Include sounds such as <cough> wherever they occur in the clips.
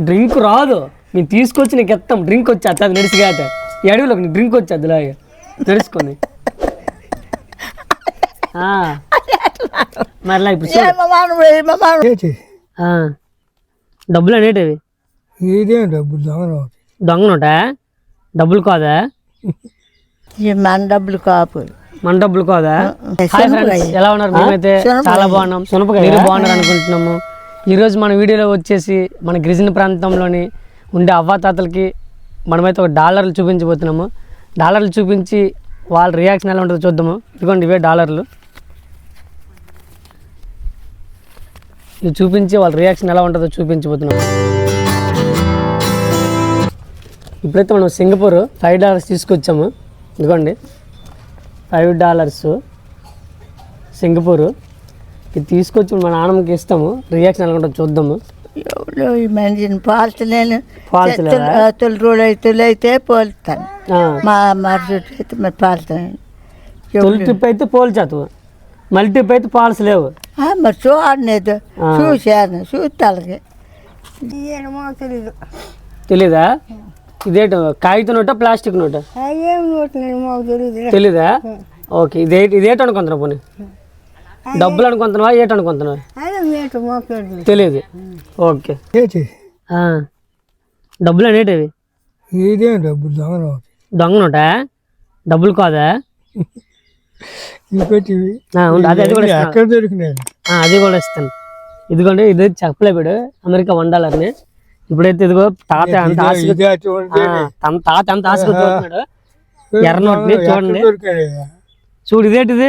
Drink రాదు. మేము తీసుకొచ్చి నీకు ఎత్తాం. డ్రింక్ వచ్చేది అది నడిచిగాట ఈ అడవిలో నీకు డ్రింక్ వచ్చేది ఇలాగే నడుచుకొని. ఆ. మరలా ఇప్పుడు చూడు. ఏంటి ఆ. డబ్బులు అనేటివి. ఇదేం డబ్బు దొంగ దొంగ నోట డబ్బులు కాదా? మన డబ్బులు కాపు. మన డబ్బులు కాదా? హాయ్ ఫ్రెండ్స్ ఎలా ఉన్నారు మేమైతే? చాలా బాగున్నాం. సునపగా మీరు బాగున్నారు అనుకుంటున్నాము. ఈరోజు మన వీడియోలో వచ్చేసి మన గిరిజన ప్రాంతంలోని ఉండే అవ్వాతాతలకి మనమైతే ఒక డాలర్లు చూపించబోతున్నాము. డాలర్లు చూపించి వాళ్ళ రియాక్షన్ ఎలా ఉంటుందో చూద్దాము. ఇదిగోండి ఇవే డాలర్లు. ఇవి చూపించి వాళ్ళ రియాక్షన్ ఎలా ఉంటుందో చూపించబోతున్నాము. ఇప్పుడైతే మనం సింగపూర్ ఫైవ్ డాలర్స్ తీసుకొచ్చాము. ఇదిగోండి ఫైవ్ డాలర్స్ సింగపూర్. ఇది తీసుకొచ్చి మా నాన్నమ్మకి ఇస్తాము. రియాక్షన్ ఎలా ఉంటుందో చూద్దాము. ఎవరో ఈ మనిషిని పాల్చలేను? తొలి రోజు అయితే తొలి అయితే పోలుతాను. మా మరుసటి అయితే మరి పాల్తాను తొలి ట్రిప్ అయితే పోల్చాతు. మళ్ళీ ట్రిప్ అయితే పాల్స్ లేవు. మరి చూడలేదు. చూశాను. చూస్తాలకి. తెలీదు. తెలీదా? ఇదేట కాగితం నోట ప్లాస్టిక్ నోట? ఏం మాకు తెలియదు తెలీదా? ఓకే ఇదే ఇదేట అనుకుంటున్నావు పోనీ? డబ్బులు అనుకుంటున్నావా ఏట అనుకుంటున్నావా? తెలియదు ఓకే. డబ్బులు అనేటివి ఇదేం డబ్బు? దొంగ దొంగ నోట డబ్బులు కాదా? <laughs> అదే అది కూడా. ఎక్కడ దొరికినాయి? అది కూడా ఇస్తాను. ఇదిగోండి ఇది చెప్పలేపాడు అమెరికా వన్ డాలర్ని ఇప్పుడైతే ఇదిగో తాత అంత ఆశగా ఇదే చూడండి ఆ, తన తాత అంత ఆశగా చూస్తున్నాడు. ఎర్ర నోట్ని ఎక్కడ చూడండి. చూడు ఇదేంటిది?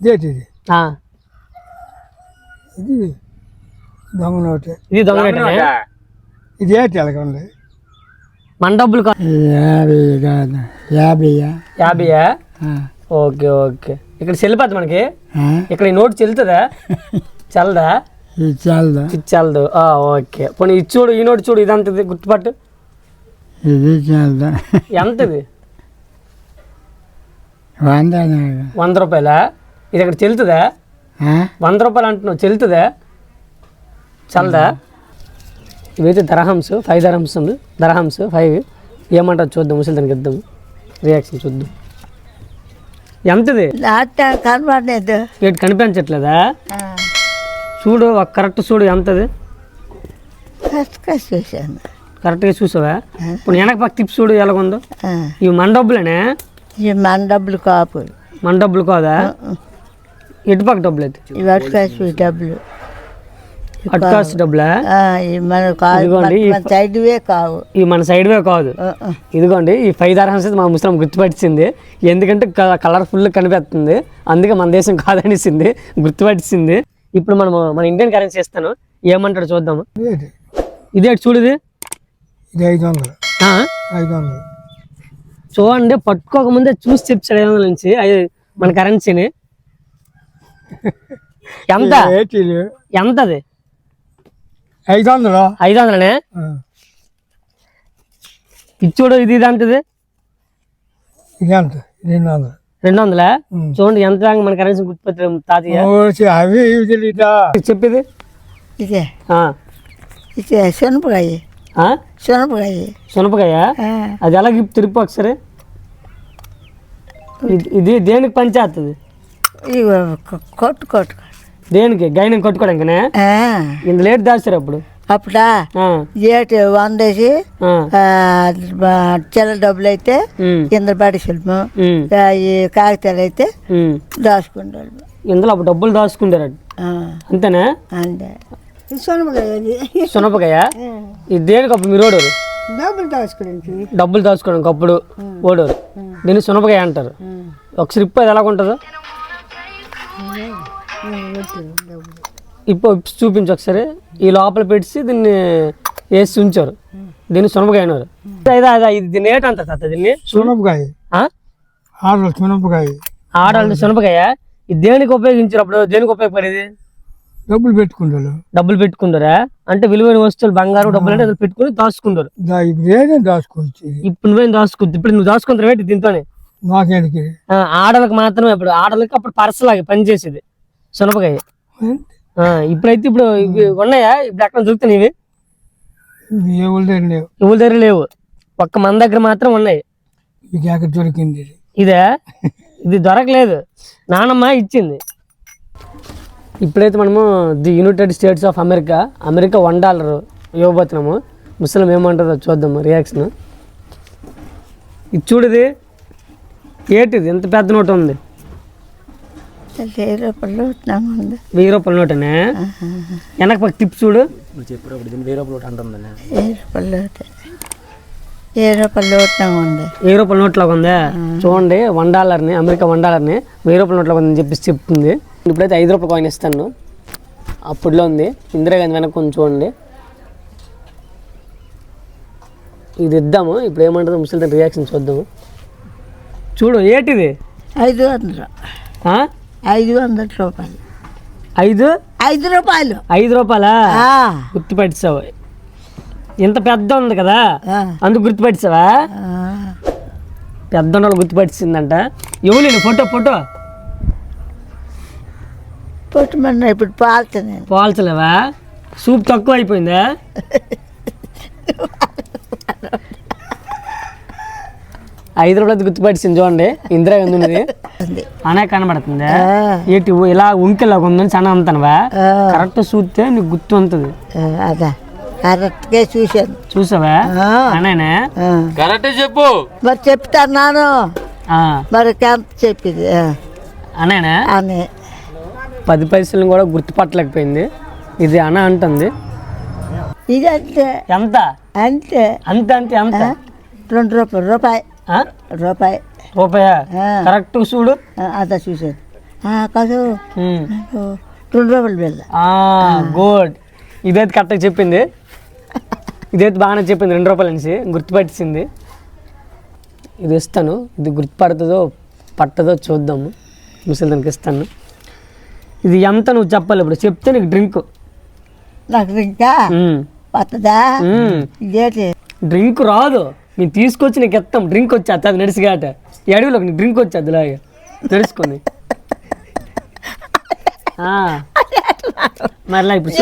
ఇది? ఇది దొంగ నోటే. ఇది దొంగ రేటనే? ఇది ఏంటి ఎలాగండి మన డబ్బులు యాభై కాదు యాభైయా? యాభైయా? Okay okay. ఇక్కడ చెల్లిపోద్ది మనకి? ఇక్కడ ఈ నోట్ చెల్లుతుందా? చల్లదా? ఇది చాలదా ఇది చల్లదు. ఆ, ఓకే. పోనీ ఇది చూడు ఈ నోట్ చూడు ఇదంతది గుర్తుపట్టు. ఇది చాలదా ఎంతది? వంద వంద రూపాయలా? ఇది ఇక్కడ చెల్లుతుందా వంద రూపాయలు అంటున్నావు చెల్లుతుందా చల్లదా ఇవైతే దరహంస్ ఫైవ్ దరహంస్ ఉంది. దరహంస్ ఫైవ్ ఏమంటారు చూద్దాం ముసలి దానికి ఇద్దాం రియాక్షన్ చూద్దాం. ఎంతది? కనపడలేదు. కనిపించట్లేదా? చూడు ఒక కరెక్ట్ చూడు ఎంతది? కష్ట చూశాను. కరెక్ట్గా చూసావా? ఇప్పుడు వెనక పక్క తిప్పి చూడు ఎలాగుందో. ఇవి మన డబ్బులేనే? ఈ మన డబ్బులు కాపు మన డబ్బులు కాదా? ఇటు పక్క డబ్బులు అయితే. ఇవి అటుకాసి డబ్బులు. అట్కాస్ట్ డబ్బులా? మన కాదు ఇదిగోండి, ఈ మన సైడ్వే కావు. ఇవి మన సైడ్ వే కాదు. ఇదిగోండి ఈ ఫైవ్ దర్హమ్స్ అయితే మా ముస్లిం గుర్తుపట్టింది. ఎందుకంటే కలర్ఫుల్ కనిపిస్తుంది అందుకే మన దేశం కాదనిసింది. గుర్తుపట్టింది. ఇప్పుడు మనం మన ఇండియన్ కరెన్సీ ఇస్తాను ఏమంటాడు చూద్దాము. ఇదే చూడు ఇది. ఐదు వందలు. ఆ? ఐదు వందలు. చూడండి పట్టుకోకముందే చూసి చెప్తాడు ఐదు వందల నుంచి. మన కరెన్సీని ఎంత ఏంటి ఇది? ఎంత అది ఐదు వందలు ఐదు వందలనే ఆ. ఇది చూడు ఇది ఇది అంతది ఇది ఎంత రెండు వందలు రెండు వందలా ఉమ్. చూడండి ఎంత మన కరెన్సీ గుర్తుపట్టి తాతయ్య ఓసి అవి ఇవి తెలీదా చెప్పేది ఇదే ఆ. ఇదే శనపకాయ ఆ? శనపకాయ సునపకాయ ఆ, అది ఎలా గిఫ్ట్ తిరిపి ఒకసారి ఇది- ఇది దేనికి పనిచేస్తుంది ఇగో కొ- కొట్టు కొట్టు. దేనికి? గైనం కొట్టుకోవడానికినే ఆ, ఇంత లేట్ దాచారు అప్పుడు? అప్పుడా? ఏటి వందేసి చిల్ల డబ్బులు అయితే కింద పడి శిల్పం ఈ కాగితాలు అయితే. దాచుకుంటారు. ఇందులో అప్పుడు డబ్బులు దాచుకుంటారు అంతేనా? అంతే. సునపకాయ ఇది దేనికి అప్పుడు మీరు ఓడోరు? డబ్బులు దాచుకోవడానికి డబ్బులు దాచుకోవడానికి అప్పుడు ఓడోరు. దీన్ని సునపకాయ అంటారు. ఒక స్లిప్ అది ఎలా ఉంటుందో ఇప్పుడు చూపించు ఒకసారి. ఈ లోపల పెట్టి దీన్ని వేసి ఉంచారు. దీన్ని సునపకాయ అన్నారు. ఇదా ఇది దీన్ని ఏటంటారు తాత దీన్ని? సునపకాయ సునపకాయ ఆడాలి సునపకాయ ఇది దేనికి ఉపయోగించారు అప్పుడు దేనికి ఉపయోగపడేది? డబ్బులు పెట్టుకుంటారు. డబ్బులు పెట్టుకుంటారా? అంటే విలువైన వస్తువులు బంగారం డబ్బులు అంటే అది పెట్టుకుని దాచుకుంటారు. దాచుకోవచ్చు ఇప్పుడు నువ్వేం దాచుకుంటు ఇప్పుడు నువ్వు దాచుకుంటారు ఏంటి దీంతోనే ఆడలకు మాత్రమే ఇప్పుడు ఆడలకు అప్పుడు పర్సలాగా పనిచేసేది. సునపకాయ ఆ, ఇప్పుడైతే ఇప్పుడు ఇవి ఉన్నాయా? ఇప్పుడు ఎక్కడ దొరుకుతాయి ఇవి లేవు. ఎవరి దగ్గర లేవు. ఒక్క మన దగ్గర మాత్రం ఉన్నాయి. ఎక్కడ దొరికింది ఇది. ఇదే? ఇది దొరకలేదు. నానమ్మ ఇచ్చింది. ఇప్పుడైతే మనము the United States of America America one dollar ఇవ్వబోతున్నాము. ముస్లిం ఏమంటుందో చూద్దాము రియాక్షన్. ఇది చూడది ఏటిది ఎంత పెద్ద నోట్ ఉంది? రూపాయలు ఉంది. వెయ్యి రూపాయల నోటనే వెనక పక్క తిప్పి చూడు. ఏ రూపాయలు అవుతాయి ఏ రూపాయలు వచ్చినాము ఉంది. వెయ్యి రూపాయల నోట్లాగా ఉందా చూడండి వన్ డాలర్ని అమెరికా వన్ డాలర్ని వెయ్యి రూపాయల నోట్లాగా ఉందని చెప్పేసి చెప్తుంది. ఇప్పుడైతే ఐదు రూపాయల కాయిన్ ఇస్తాను. అప్పుడులో ఉంది. ఇందిరాగాంధీ వెనక కొంచెం చూడండి. ఇది ఇద్దాము. ఇప్పుడు ఏమంటుందో ముసలి రియాక్షన్ చూద్దాము. చూడు ఏటిది? ఐదు వందలు? ఐదు వందల రూపాయలు. ఐదు? ఐదు రూపాయలు. ఐదు రూపాయలా? ఆ, గుర్తుపెట్టావు ఇంత పెద్ద ఉంది కదా? అందుకు గుర్తుపెట్టావా ఆ. పెద్ద వాళ్ళు గుర్తుపట్టిందంట ఎవరు ఫోటో ఫోటో. పుట్టమన్నా ఇప్పుడు నేను. పోల్చలేవా? సూప్ తక్కువ అయిపోయిందా? ఐదు రూపాయలు గుర్తుపట్టింది చూడండి. ఉన్నది. ఉంది. అనే కనబడుతుందా. ఏటి ఓ ఇలా ఉంకెలాగా ఉందని చాలా అంతనవా ఆ, కరెక్ట్ చూస్తే నీకు గుర్తు ఉంటుంది. అదా. కరెక్ట్గా చూశాను. చూసావా? ఆ. కరెక్ట్ చెప్పు. మరి చెప్తాను నాను. మరి ఎంత చెప్పింది. అనేనా అని. పది పైసలను కూడా గుర్తుపట్టలేకపోయింది. ఇది అన అంటుంది. ఇది అంతే ఎంత? అంతే. అంత? అంటే ఎంత రెండు రూపాయలు. రూపాయి? రూపాయి. రూపాయా. కరెక్ట్ చూడు. అదా చూశాను. ఆ, కాదు. రెండు రూపాయలు బిల్ల గుడ్. ఇదైతే కరెక్ట్గా చెప్పింది? ఇదైతే బాగానే చెప్పింది రెండు రూపాయల నుంచి. గుర్తుపట్టింది. ఇది ఇస్తాను. ఇది గుర్తుపడుతుందో పట్టదో చూద్దాము. ముసలి దానికి ఇస్తాను. ఇది ఎంత నువ్వు చెప్పాలి ఇప్పుడు? చెప్తే నీకు డ్రింక్. నాకు వస్తుందా ఇదేంటి? డ్రింక్ రాదు. నేను తీసుకొచ్చి నీకు ఎత్తాం డ్రింక్ వచ్చేది అది నడిచిగాట ఈ అడవిలోకి డ్రింక్ వచ్చేది ఇలాగే <laughs> ఆ. మరలా ఇప్పుడు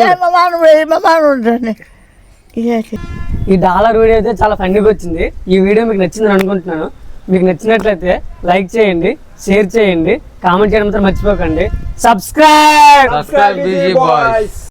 ఈ డాలర్ వీడియో అయితే చాలా ఫండ్గా వచ్చింది. ఈ వీడియో మీకు నచ్చిందని అనుకుంటున్నాను. మీకు నచ్చినట్లయితే లైక్ చేయండి షేర్ చేయండి కామెంట్ చేయడం మాత్రం మర్చిపోకండి. Subscribe subscribe busy boys